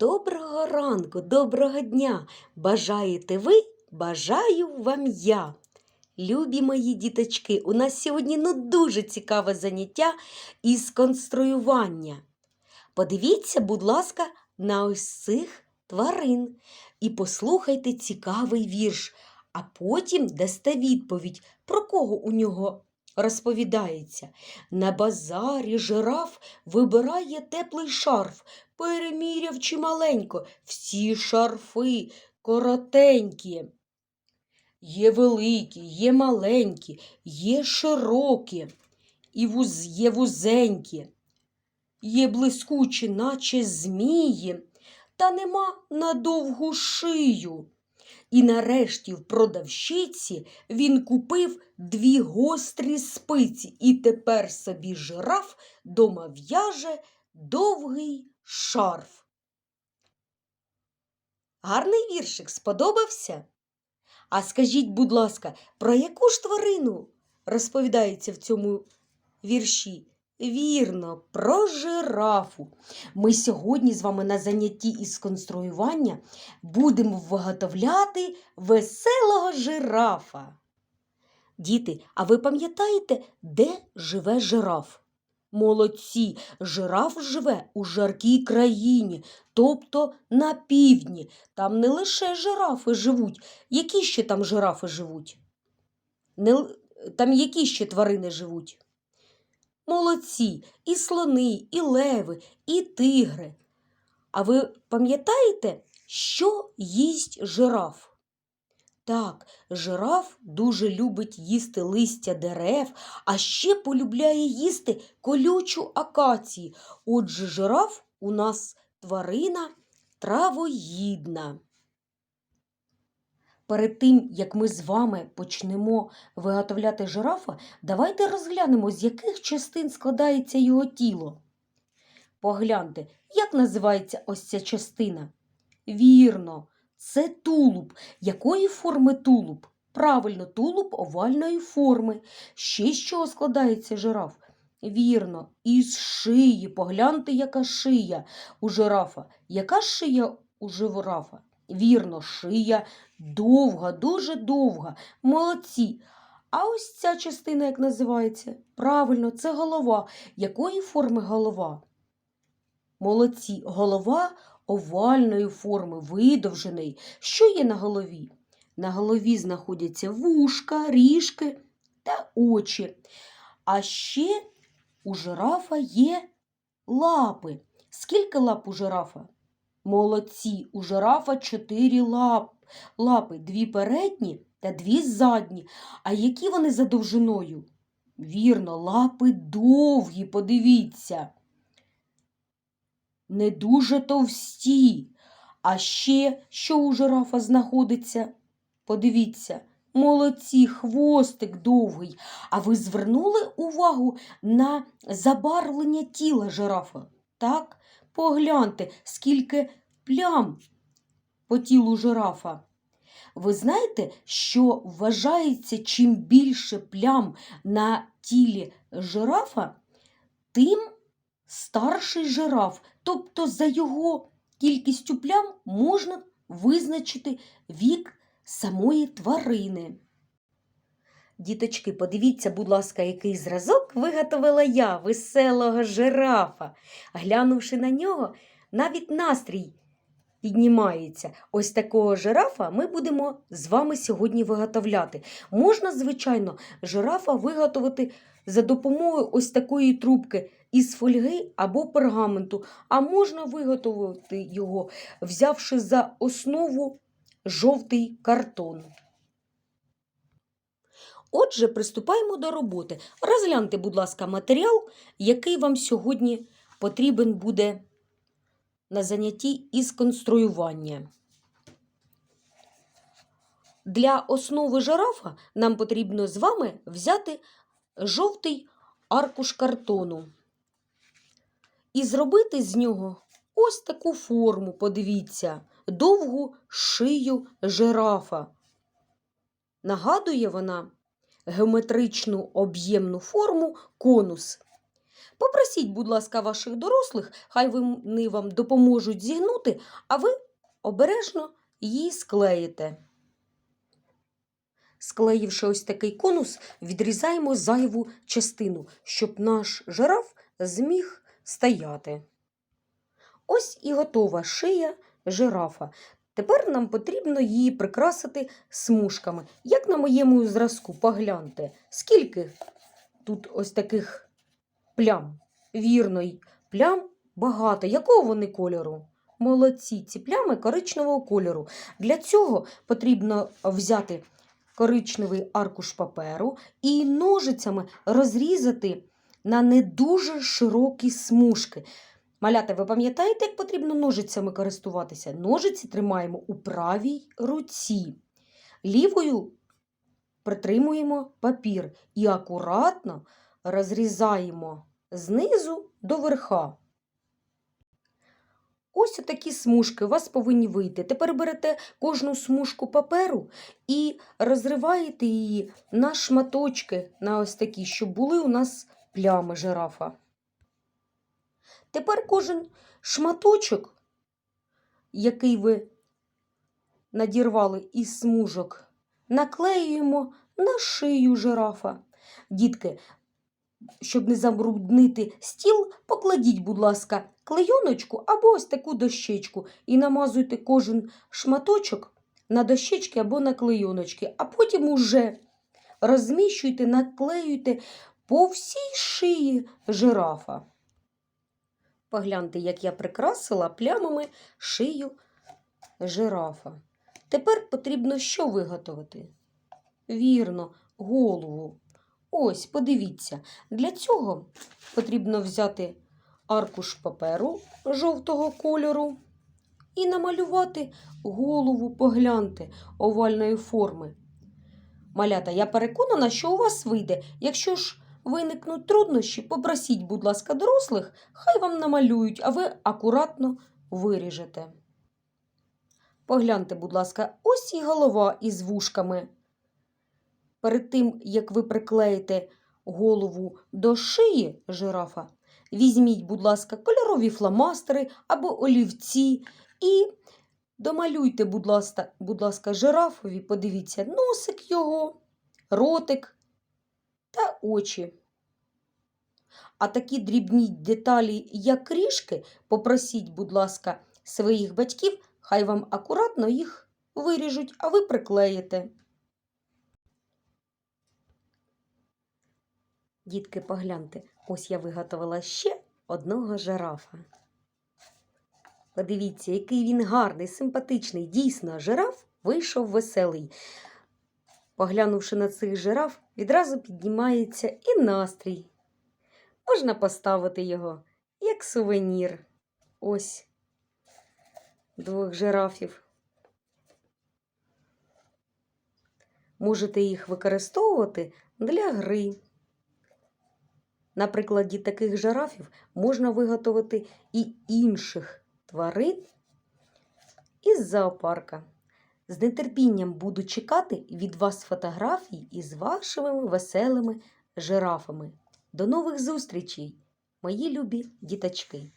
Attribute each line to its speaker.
Speaker 1: Доброго ранку, доброго дня! Бажаєте ви? Бажаю вам я. Любі мої діточки, у нас сьогодні ну дуже цікаве заняття із конструювання. Подивіться, будь ласка, на ось цих тварин і послухайте цікавий вірш, а потім дасте відповідь, про кого у нього розповідається. На базарі жираф вибирає теплий шарф, переміряв чималенько, всі шарфи коротенькі. Є великі, є маленькі, є широкі, і вуз, є вузенькі, є блискучі, наче змії, та нема на довгу шию. І нарешті в продавщиці він купив дві гострі спиці, і тепер собі жираф дома в'яже довгий шарф. Гарний віршик сподобався? А скажіть, будь ласка, про яку ж тварину розповідається в цьому вірші? Вірно, про жирафу. Ми сьогодні з вами на занятті із конструювання будемо виготовляти веселого жирафа. Діти, а ви пам'ятаєте, де живе жираф? Молодці, жираф живе у жаркій країні, тобто на півдні. Там не лише жирафи живуть. Які ще там жирафи живуть? Не... Там які ще тварини живуть? Молодці, і слони, і леви, і тигри. А ви пам'ятаєте, що їсть жираф? Так, жираф дуже любить їсти листя дерев, а ще полюбляє їсти колючу акації. Отже, жираф у нас тварина травоїдна. Перед тим, як ми з вами почнемо виготовляти жирафа, давайте розглянемо, з яких частин складається його тіло. Погляньте, як називається ось ця частина? Вірно, це тулуб. Якої форми тулуб? Правильно, тулуб овальної форми. Ще з чого складається жираф? Вірно, із шиї. Погляньте, яка шия у жирафа. Яка шия у жирафа? Вірно, шия довга, дуже довга. Молодці. А ось ця частина як називається? Правильно, це голова. Якої форми голова? Молодці. Голова овальної форми, видовжений. Що є на голові? На голові знаходяться вушка, ріжки та очі. А ще у жирафа є лапи. Скільки лап у жирафа? Молодці, у жирафа чотири лап, лапи, дві передні та дві задні. А які вони за довжиною? Вірно, лапи довгі, подивіться. Не дуже товсті. А ще що у жирафа знаходиться? Подивіться, молодці, хвостик довгий. А ви звернули увагу на забарвлення тіла жирафа? Так? Погляньте, скільки плям по тілу жирафа. Ви знаєте, що вважається, чим більше плям на тілі жирафа, тим старший жираф. Тобто за його кількістю плям можна визначити вік самої тварини. Діточки, подивіться, будь ласка, який зразок виготовила я веселого жирафа. Глянувши на нього, навіть настрій піднімається. Ось такого жирафа ми будемо з вами сьогодні виготовляти. Можна, звичайно, жирафа виготовити за допомогою ось такої трубки із фольги або пергаменту, а можна виготовити його, взявши за основу жовтий картон. Отже, приступаємо до роботи. Розгляньте, будь ласка, матеріал, який вам сьогодні потрібен буде на занятті із конструювання. Для основи жирафа нам потрібно з вами взяти жовтий аркуш картону і зробити з нього ось таку форму, подивіться, довгу шию жирафа. Нагадує вона геометричну об'ємну форму конус. Попросіть, будь ласка, ваших дорослих, хай вони вам допоможуть зігнути, а ви обережно її склеїте. Склеївши ось такий конус, відрізаємо зайву частину, щоб наш жираф зміг стояти. Ось і готова шия жирафа. Тепер нам потрібно її прикрасити смужками. Як на моєму зразку, погляньте, скільки тут ось таких плям. Вірно, плям багато. Якого вони кольору? Молодці, ці плями коричневого кольору. Для цього потрібно взяти коричневий аркуш паперу і ножицями розрізати на не дуже широкі смужки. Малята, ви пам'ятаєте, як потрібно ножицями користуватися? Ножиці тримаємо у правій руці. Лівою притримуємо папір і акуратно розрізаємо знизу до верха. Ось такі смужки у вас повинні вийти. Тепер берете кожну смужку паперу і розриваєте її на шматочки, на ось такі, щоб були у нас плями жирафа. Тепер кожен шматочок, який ви надірвали із смужок, наклеюємо на шию жирафа. Дітки, щоб не забруднити стіл, покладіть, будь ласка, клейоночку або ось таку дощечку і намазуйте кожен шматочок на дощечки або на клейоночки, а потім уже розміщуйте, наклеюйте по всій шиї жирафа. Погляньте, як я прикрасила плямами шию жирафа. Тепер потрібно що виготовити? Вірно, голову. Ось, подивіться. Для цього потрібно взяти аркуш паперу жовтого кольору і намалювати голову, погляньте, овальної форми. Малята, я переконана, що у вас вийде. Якщо ж виникнуть труднощі, попросіть, будь ласка, дорослих, хай вам намалюють, а ви акуратно виріжете. Погляньте, будь ласка, ось і голова із вушками. Перед тим, як ви приклеїте голову до шиї жирафа, візьміть, будь ласка, кольорові фломастери або олівці і домалюйте, будь ласка, будь ласка, жирафові, подивіться, носик його, ротик очі. А такі дрібні деталі, як крішки, попросіть, будь ласка, своїх батьків, хай вам акуратно їх виріжуть, а ви приклеїте. Дітки, погляньте, ось я виготовила ще одного жирафа. Подивіться, який він гарний, симпатичний. Дійсно, жираф вийшов веселий. Поглянувши на цих жираф, відразу піднімається і настрій. Можна поставити його як сувенір. Ось двох жирафів. Можете їх використовувати для гри. На прикладі таких жирафів можна виготовити і інших тварин із зоопарка. З нетерпінням буду чекати від вас фотографій із вашими веселими жирафами. До нових зустрічей, мої любі діточки!